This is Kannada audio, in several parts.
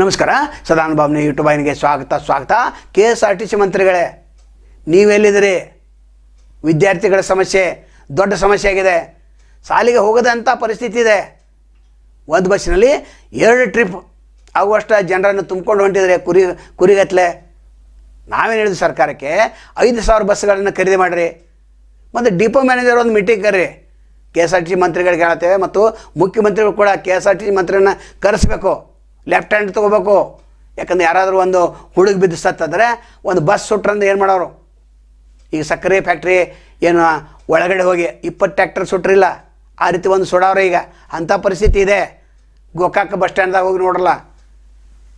ನಮಸ್ಕಾರ, ಸದಾನುಭಾವನೆ ಯೂಟ್ಯೂಬ್ ವಾಹಿನಿಗೆ ಸ್ವಾಗತ ಸ್ವಾಗತ. K S R T C ಮಂತ್ರಿಗಳೇ, ನೀವೆಲ್ಲಿದ್ದೀರಿ? ವಿದ್ಯಾರ್ಥಿಗಳ ಸಮಸ್ಯೆ, ದೊಡ್ಡ ಸಮಸ್ಯೆ ಆಗಿದೆ. ಸಾಲಿಗೆ ಹೋಗದಂಥ ಪರಿಸ್ಥಿತಿ ಇದೆ. ಒಂದು ಬಸ್ಸಿನಲ್ಲಿ ಎರಡು ಟ್ರಿಪ್ ಆಗುವಷ್ಟು ಜನರನ್ನು ತುಂಬಿಕೊಂಡು ಹೊಂಟಿದ್ರೆ ಕುರಿ, ಕುರಿಗತ್ಲೆ. ನಾವೇನು ಹೇಳಿದ್ವಿ ಸರ್ಕಾರಕ್ಕೆ? ಐದು ಸಾವಿರ ಬಸ್ಗಳನ್ನು ಖರೀದಿ ಮಾಡಿರಿ. ಮತ್ತು ಡಿಪೋ ಮ್ಯಾನೇಜರ್ ಒಂದು meeting curry. K S R T C ಮಂತ್ರಿಗಳಿಗೆ ಹೇಳ್ತೇವೆ ಮತ್ತು ಮುಖ್ಯಮಂತ್ರಿಗಳು ಕೂಡ K S R T C ಮಂತ್ರಿಯನ್ನು ಕರೆಸ್ಬೇಕು. ಲೆಫ್ಟ್ ಹ್ಯಾಂಡ್ ತೊಗೋಬೇಕು. ಯಾಕಂದ್ರೆ ಯಾರಾದರೂ ಒಂದು ಹುಡುಗ ಬಿದ್ದು ಸತ್ತಂದರೆ ಒಂದು ಬಸ್ ಸುಟ್ರಂದ್ರೆ ಏನು ಮಾಡೋರು? ಈಗ ಸಕ್ಕರೆ ಫ್ಯಾಕ್ಟ್ರಿ ಏನು ಒಳಗಡೆ ಹೋಗಿ ಇಪ್ಪತ್ತು ಟ್ಯಾಕ್ಟರ್ ಸುಟ್ರಿಲ್ಲ. ಆ ರೀತಿ ಒಂದು ಸುಡಾವ್ರೆ ಈಗ. ಅಂಥ ಪರಿಸ್ಥಿತಿ ಇದೆ. ಗೋಕಾಕ ಬಸ್ ಸ್ಟ್ಯಾಂಡ್ದಾಗ ಹೋಗಿ ನೋಡಲ್ಲ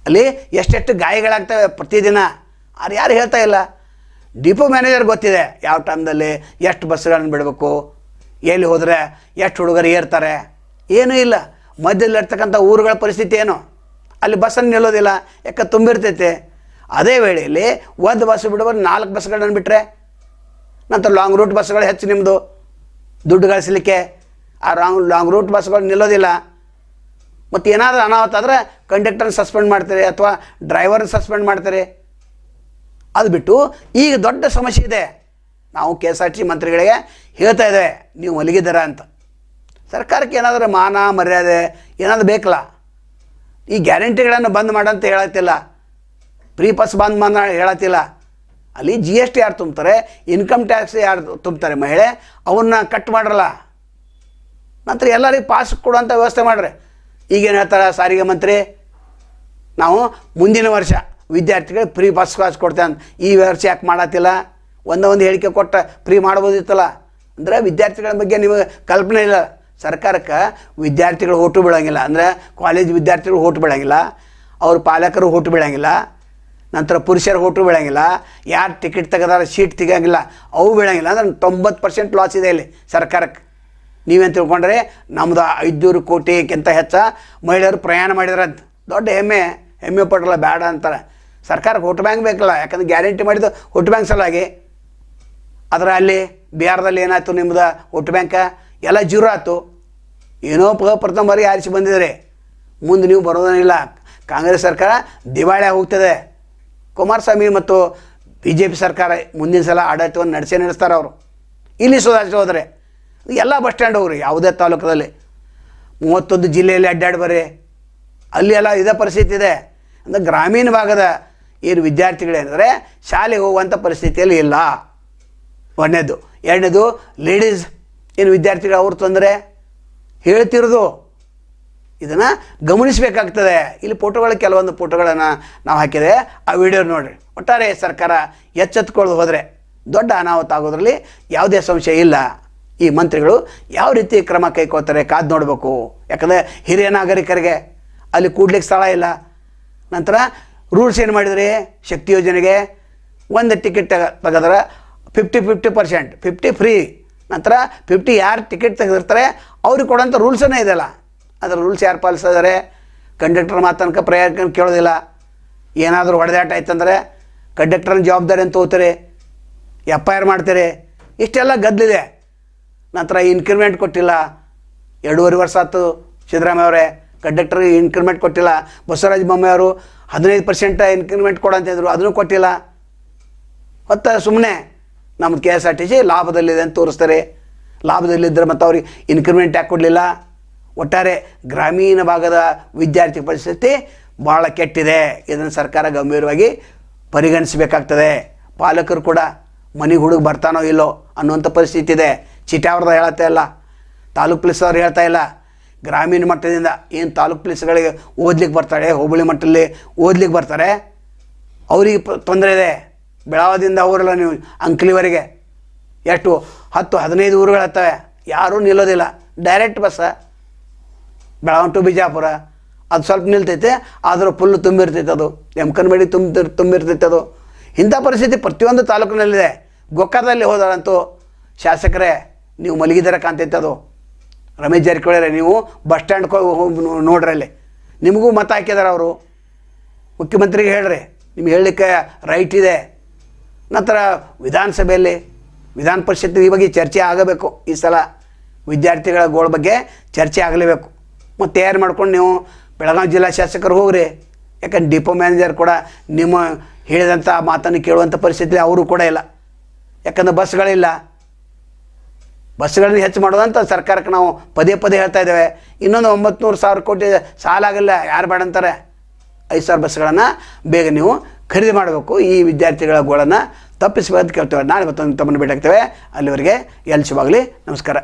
ಅಲ್ಲಿ ಎಷ್ಟೆಷ್ಟು ಗಾಯಗಳಾಗ್ತವೆ ಪ್ರತಿದಿನ. ಅವ್ರು ಯಾರು ಹೇಳ್ತಾ ಇಲ್ಲ. ಡಿಪೋ ಮ್ಯಾನೇಜರ್ ಗೊತ್ತಿದೆ. ಯಾವ ಟೈಮ್ದಲ್ಲಿ ಎಷ್ಟು ಬಸ್ಗಳನ್ನು ಬಿಡಬೇಕು? ಎಲ್ಲಿ ಹೋದರೆ ಎಷ್ಟು ಹುಡುಗರು ಏರ್ತಾರೆ? ಏನೂ ಇಲ್ಲ. ಮಧ್ಯದಲ್ಲಿ ಇರ್ತಕ್ಕಂಥ ಊರುಗಳ ಪರಿಸ್ಥಿತಿ ಏನು? ಅಲ್ಲಿ ಬಸ್ಸನ್ನು ನಿಲ್ಲೋದಿಲ್ಲ ಯಾಕೆ ತುಂಬಿರ್ತೈತೆ ಅದೇ ವೇಳೆಯಲ್ಲಿ ಒಂದು ಬಸ್ ಬಿಡೋರು ನಾಲ್ಕು ಬಸ್ಗಳನ್ನು ಬಿಟ್ಟರೆ ನಂತರ ಲಾಂಗ್ ರೂಟ್ ಬಸ್ಗಳು ಹೆಚ್ಚು ನಿಮ್ಮದು ದುಡ್ಡು ಗಳಿಸಲಿಕ್ಕೆ. ಆ ರಾಂಗ್ ಲಾಂಗ್ ರೂಟ್ ಬಸ್ಗಳು ನಿಲ್ಲೋದಿಲ್ಲ. ಮತ್ತು ಏನಾದರೂ ಅನಾಹುತ ಆದರೆ ಕಂಡಕ್ಟರ್ನ ಸಸ್ಪೆಂಡ್ ಮಾಡ್ತಾರೆ ಅಥವಾ ಡ್ರೈವರ್ನ ಸಸ್ಪೆಂಡ್ ಮಾಡ್ತಾರೆ. ಅದು ಬಿಟ್ಟು ಈಗ ದೊಡ್ಡ ಸಮಸ್ಯೆ ಇದೆ. ನಾವು ಕೆ ಎಸ್ ಆರ್ ಟಿ ಮಂತ್ರಿಗಳಿಗೆ ಹೇಳ್ತಾ ಇದ್ದೇವೆ, ನೀವು ಮಲಗಿದ್ದೀರಾ ಅಂತ. ಸರ್ಕಾರಕ್ಕೆ ಏನಾದರೂ ಮಾನ ಮರ್ಯಾದೆ ಏನಾದರೂ ಬೇಕಲ್ಲ. ಈ ಗ್ಯಾರಂಟಿಗಳನ್ನು ಬಂದ್ ಮಾಡಂತ ಹೇಳತ್ತಿಲ್ಲ. ಪ್ರೀಪಸ್ ಪಾಸ್ ಬಂದ್ ಮಾಡ ಹೇಳತ್ತಿಲ್ಲ. ಅಲ್ಲಿ ಜಿ ಎಸ್ ಟಿ ಯಾರು ತುಂಬ್ತಾರೆ? ಇನ್ಕಮ್ ಟ್ಯಾಕ್ಸ್ ಯಾರು ತುಂಬ್ತಾರೆ ಮಹಿಳೆ? ಅವನ್ನ ಕಟ್ ಮಾಡ್ರಲ್ಲ. ನಂತರ ಎಲ್ಲರಿಗೆ ಪಾಸ್ ಕೊಡುವಂಥ ವ್ಯವಸ್ಥೆ ಮಾಡ್ರಿ. ಈಗೇನು ಹೇಳ್ತಾರೆ ಸಾರಿಗೆ ಮಂತ್ರಿ? ನಾವು ಮುಂದಿನ ವರ್ಷ ವಿದ್ಯಾರ್ಥಿಗಳಿಗೆ ಫ್ರೀ ಬಸ್ ಪಾಸ್ ಕೊಡ್ತೇವೆ ಅಂತ ಈ ವರ್ಷ ಯಾಕೆ ಮಾಡತ್ತಿಲ್ಲ? ಒಂದೊಂದು ಒಂದು ಹೇಳಿಕೆ ಕೊಟ್ಟ ಫ್ರೀ ಮಾಡ್ಬೋದಿತ್ತಲ್ಲ. ಅಂದರೆ ವಿದ್ಯಾರ್ಥಿಗಳ ಬಗ್ಗೆ ನಿಮಗೆ ಕಲ್ಪನೆ ಇಲ್ಲ. ಸರ್ಕಾರಕ್ಕೆ ವಿದ್ಯಾರ್ಥಿಗಳು ಓಟು ಬೀಳೋಂಗಿಲ್ಲ. ಅಂದರೆ ಕಾಲೇಜ್ ವಿದ್ಯಾರ್ಥಿಗಳು ಓಟು ಬೀಳೋಂಗಿಲ್ಲ. ಅವ್ರ ಪಾಲಕರು ಓಟು ಬೀಳೋಂಗಿಲ್ಲ. ನಂತರ ಪುರುಷರು ಓಟು ಬೀಳೋಂಗಿಲ್ಲ. ಯಾರು ಟಿಕೆಟ್ ತೆಗೆದಾರ ಸೀಟ್ ತೆಗಿಯೋಂಗಿಲ್ಲ. ಅವು ಬೀಳೋಂಗಿಲ್ಲ. ಅಂದ್ರೆ ತೊಂಬತ್ತು ಪರ್ಸೆಂಟ್ ಲಾಸ್ ಇದೆ ಇಲ್ಲಿ ಸರ್ಕಾರಕ್ಕೆ. ನೀವೇನು ತಿಳ್ಕೊಂಡ್ರೆ ನಮ್ಮದು ಐದುನೂರು ಕೋಟಿಗಿಂತ ಹೆಚ್ಚ ಮಹಿಳೆಯರು ಪ್ರಯಾಣ ಮಾಡಿದ್ರಂತ ದೊಡ್ಡ ಹೆಮ್ಮೆ. ಹೆಮ್ಮೆ ಪಡಲ್ಲ ಬೇಡ ಅಂತಾರೆ. ಸರ್ಕಾರಕ್ಕೆ ಹೊಟ್ಟು ಬ್ಯಾಂಕ್ ಬೇಕಲ್ಲ. ಯಾಕಂದ್ರೆ ಗ್ಯಾರಂಟಿ ಮಾಡಿದ್ದು ಹೊಟ್ಟು ಬ್ಯಾಂಕ್ ಸಲುವಾಗಿ. ಅದರ ಅಲ್ಲಿ ಬಿಹಾರದಲ್ಲಿ ಏನಾಯ್ತು ನಿಮ್ಮದು ಹೊಟ್ಟು ಬ್ಯಾಂಕ? ಎಲ್ಲ ಜೀರೋ ಆಯ್ತು ಏನೋ ಪ, ಪ್ರಥಮ ಬಾರಿ ಆರಿಸಿ ಬಂದಿದ್ದಾರೆ. ಮುಂದೆ ನೀವು ಬರೋದೇನಿಲ್ಲ ಕಾಂಗ್ರೆಸ್ ಸರ್ಕಾರ ದಿವಾಳಿ ಹೋಗ್ತದೆ ಕುಮಾರಸ್ವಾಮಿ ಮತ್ತು ಬಿ ಜೆ ಪಿ ಸರ್ಕಾರ ಮುಂದಿನ ಸಲ ಆಡಳಿತವನ್ನು ನಡೆಸೇ ನಡೆಸ್ತಾರೆ ಅವರು. ಇಲ್ಲಿ ಸುಧಾರಿಸಿ ಹೋದರೆ ಎಲ್ಲ ಬಸ್ ಸ್ಟ್ಯಾಂಡ್ ಹೋಗ್ರಿ, ಯಾವುದೇ ತಾಲೂಕದಲ್ಲಿ ಮೂವತ್ತೊಂದು ಜಿಲ್ಲೆಯಲ್ಲಿ ಅಡ್ಡಾಡಿ ಬರ್ರಿ. ಅಲ್ಲಿ ಎಲ್ಲ ಇದೇ ಪರಿಸ್ಥಿತಿ ಇದೆ. ಅಂದರೆ ಗ್ರಾಮೀಣ ಭಾಗದ ಏನು ವಿದ್ಯಾರ್ಥಿಗಳೇನೆಂದರೆ ಶಾಲೆಗೆ ಹೋಗುವಂಥ ಪರಿಸ್ಥಿತಿಯಲ್ಲಿ ಇಲ್ಲ. ಒಂದನೇದು. ಎರಡನೇದು ಲೇಡೀಸ್ ಏನು ವಿದ್ಯಾರ್ಥಿಗಳು ಅವ್ರ ತೊಂದರೆ? ಹೇಳ್ತಿರೋದು. ಇದನ್ನು ಗಮನಿಸಬೇಕಾಗ್ತದೆ. ಇಲ್ಲಿ ಫೋಟೋಗಳು ಕೆಲವೊಂದು ಫೋಟೋಗಳನ್ನು ನಾವು ಹಾಕಿದೆ. ಆ ವಿಡಿಯೋ ನೋಡಿರಿ. ಒಟ್ಟಾರೆ ಸರ್ಕಾರ ಎಚ್ಚೆತ್ಕೊಳ್ಳೋದು ಹೋದರೆ ದೊಡ್ಡ ಅನಾಹುತ ಆಗೋದ್ರಲ್ಲಿ ಯಾವುದೇ ಸಂಶಯ ಇಲ್ಲ. ಈ ಮಂತ್ರಿಗಳು ಯಾವ ರೀತಿ ಕ್ರಮ ಕೈಕೋತಾರೆ ಕಾದು ನೋಡಬೇಕು. ಯಾಕಂದರೆ ಹಿರಿಯ ನಾಗರಿಕರಿಗೆ ಅಲ್ಲಿ ಕೂಡ್ಲಿಕ್ಕೆ ಸ್ಥಳ ಇಲ್ಲ. ನಂತರ ರೂಲ್ಸ್ ಏನು ಮಾಡಿದ್ರಿ? ಶಕ್ತಿ ಯೋಜನೆಗೆ ಒಂದು ಟಿಕೆಟ್ ತೆಗ ತೆಗೆದ್ರೆ fifty fifty percent fifty free ನಂತರ ಫಿಫ್ಟಿ ಯಾರು ಟಿಕೆಟ್ ತೆಗೆದಿರ್ತಾರೆ, ಅವ್ರಿಗೆ ಕೊಡೋಂಥ ರೂಲ್ಸನ್ನೇ ಇದೆಯಲ್ಲ. ಅದರ ರೂಲ್ಸ್ ಯಾರು ಪಾಲಿಸಿದ್ದಾರೆ ಕಂಡಕ್ಟರ್ ಮಾತನಕ ಪ್ರಯಾಣ ಕೇಳೋದಿಲ್ಲ. ಏನಾದರೂ ಹೊಡೆದಾಟ ಆಯ್ತಂದರೆ ಕಂಡಕ್ಟರ್ನ ಜವಾಬ್ದಾರಿ ಅಂತ ಹೋಗ್ತಾರೆ ಎಫ್ ಐ ಆರ್ ಮಾಡ್ತಾರೆ. ಇಷ್ಟೆಲ್ಲ ಗದ್ದಲಿದೆ ನಂತರ ಇನ್ಕ್ರಿಮೆಂಟ್ ಕೊಟ್ಟಿಲ್ಲ. ಎರಡೂವರೆ ವರ್ಷ ಆಯ್ತು ಸಿದ್ದರಾಮಯ್ಯ ಅವರೇ. ಕಂಡಕ್ಟರ್ಗೆ ಇನ್ಕ್ರಿಮೆಂಟ್ ಕೊಟ್ಟಿಲ್ಲ. ಬಸವರಾಜ ಬೊಮ್ಮಾಯಿ ಅವರು ಹದಿನೈದು ಪರ್ಸೆಂಟ್ ಇನ್ಕ್ರಿಮೆಂಟ್ ಕೊಡಂತಿದ್ರು ಅದನ್ನು ಕೊಟ್ಟಿಲ್ಲ. ಹೊತ್ತ ಸುಮ್ಮನೆ ನಮ್ಮದು K S R T C ಲಾಭದಲ್ಲಿದೆ ಅಂತ ತೋರಿಸ್ತಾರೆ. ಲಾಭದಲ್ಲಿದ್ದರೆ ಮತ್ತು ಅವ್ರಿಗೆ ಇನ್ಕ್ರಿಮೆಂಟ್ ಯಾಕೆ ಕೊಡಲಿಲ್ಲ? ಒಟ್ಟಾರೆ ಗ್ರಾಮೀಣ ಭಾಗದ ವಿದ್ಯಾರ್ಥಿ ಪರಿಸ್ಥಿತಿ ಭಾಳ ಕೆಟ್ಟಿದೆ. ಇದನ್ನು ಸರ್ಕಾರ ಗಂಭೀರವಾಗಿ ಪರಿಗಣಿಸಬೇಕಾಗ್ತದೆ. ಪಾಲಕರು ಕೂಡ ಮನೆಗೆ ಹುಡುಗ ಬರ್ತಾನೋ ಇಲ್ಲೋ ಅನ್ನುವಂಥ ಪರಿಸ್ಥಿತಿ ಇದೆ. ಚಿಟ್ಯಾವ್ರದ ಹೇಳ್ತಾ ಇಲ್ಲ ತಾಲೂಕು ಪೊಲೀಸ್ ಅವ್ರು ಹೇಳ್ತಾ ಇಲ್ಲ. ಗ್ರಾಮೀಣ ಮಟ್ಟದಿಂದ ಏನು ತಾಲೂಕು ಪೊಲೀಸ್ಗಳಿಗೆ ಓದ್ಲಿಕ್ಕೆ ಬರ್ತಾರೆ, ಹೋಬಳಿ ಮಟ್ಟದಲ್ಲಿ ಓದ್ಲಿಕ್ಕೆ ಬರ್ತಾರೆ, ಅವರಿಗೆ ತೊಂದರೆ ಇದೆ. ಬೆಳಗಾವದಿಂದ ಊರಲ್ಲ ನೀವು, ಅಂಕ್ಲಿವರೆಗೆ. ಎಷ್ಟು, ಹತ್ತು, ಹದಿನೈದು ಊರುಗಳು ಹತ್ತವೆ. ಯಾರೂ ನಿಲ್ಲೋದಿಲ್ಲ. Direct bus Belagavi to Bijapur. ಅದು ಸ್ವಲ್ಪ ನಿಲ್ತೈತೆ, ಆದರೂ ಫುಲ್ ತುಂಬಿರ್ತೈತೆ ಅದು. ಎಮ್ಕನ್ಬೇಡಿ ತುಂಬ, ತುಂಬಿರ್ತೈತೆ ಅದು. ಇಂಥ ಪರಿಸ್ಥಿತಿ ಪ್ರತಿಯೊಂದು ತಾಲೂಕಿನಲ್ಲಿದೆ. ಗೊಕ್ಕದಲ್ಲಿ ಹೋದಾರಂತೂ ಶಾಸಕರೇ, ನೀವು ಮಲಗಿದಾರ ಕಾಣ್ತೈತೆ ಅದು. ರಮೇಶ್ ಜಾರಕಿಹೊಳಿ ನೀವು ಬಸ್ ಸ್ಟ್ಯಾಂಡ್ ಹೋಗಿ ನೋಡ್ರಿ ಅಲ್ಲಿ. ನಿಮಗೂ ಮತ ಹಾಕಿದಾರೆ ಅವರು. ಮುಖ್ಯಮಂತ್ರಿಗೆ ಹೇಳ್ರಿ. ನಿಮ್ಗೆ ಹೇಳಲಿಕ್ಕೆ ರೈಟ್ ಇದೆ. ನಂತರ ವಿಧಾನಸಭೆಯಲ್ಲಿ, ವಿಧಾನ ಪರಿಷತ್ ಈ ಬಗ್ಗೆ ಚರ್ಚೆ ಆಗಬೇಕು. ಈ ಸಲ ವಿದ್ಯಾರ್ಥಿಗಳ ಗೋಳ ಬಗ್ಗೆ ಚರ್ಚೆ ಆಗಲೇಬೇಕು. ಮತ್ತು ತಯಾರು ಮಾಡ್ಕೊಂಡು ನೀವು ಬೆಳಗಾವಿ ಜಿಲ್ಲಾ ಶಾಸಕರು ಹೋಗ್ರಿ. ಯಾಕಂದ್ರೆ ಡಿಪೋ ಮ್ಯಾನೇಜರ್ ಕೂಡ ನಿಮ್ಮ ಹೇಳಿದಂಥ ಮಾತನ್ನು ಕೇಳುವಂಥ ಪರಿಸ್ಥಿತಿ ಅವರು ಕೂಡ ಇಲ್ಲ. ಯಾಕಂದ್ರೆ ಬಸ್ಗಳಿಲ್ಲ. ಬಸ್ಗಳನ್ನು ಹೆಚ್ಚು ಮಾಡೋದಂತ ಸರ್ಕಾರಕ್ಕೆ ನಾವು ಪದೇ ಪದೇ ಹೇಳ್ತಾ ಇದ್ದೇವೆ. ಇನ್ನೊಂದು ಒಂಬತ್ತು ನೂರು ಸಾವಿರ ಕೋಟಿ ಸಾಲ ಆಗಿಲ್ಲ ಯಾರು ಬೇಡ ಅಂತಾರೆ. ಐದು ಸಾವಿರ ಬಸ್ಗಳನ್ನು ಬೇಗ ನೀವು ಖರೀದಿ ಮಾಡಬೇಕು. ಈ ವಿದ್ಯಾರ್ಥಿಗಳ ಗೋಳನ್ನು ತಪ್ಪಿಸಬೇಕು ಅಂತ ಕೇಳ್ತೇವೆ ನಾಳೆ ಮತ್ತೊಂದು ತಮ್ಮನ್ನು ಭೇಟಿ ಆಗ್ತೇವೆ ಅಲ್ಲಿವರೆಗೆ ಎಲ್ಲಿ ಶುಭಾಗಲಿ. ನಮಸ್ಕಾರ.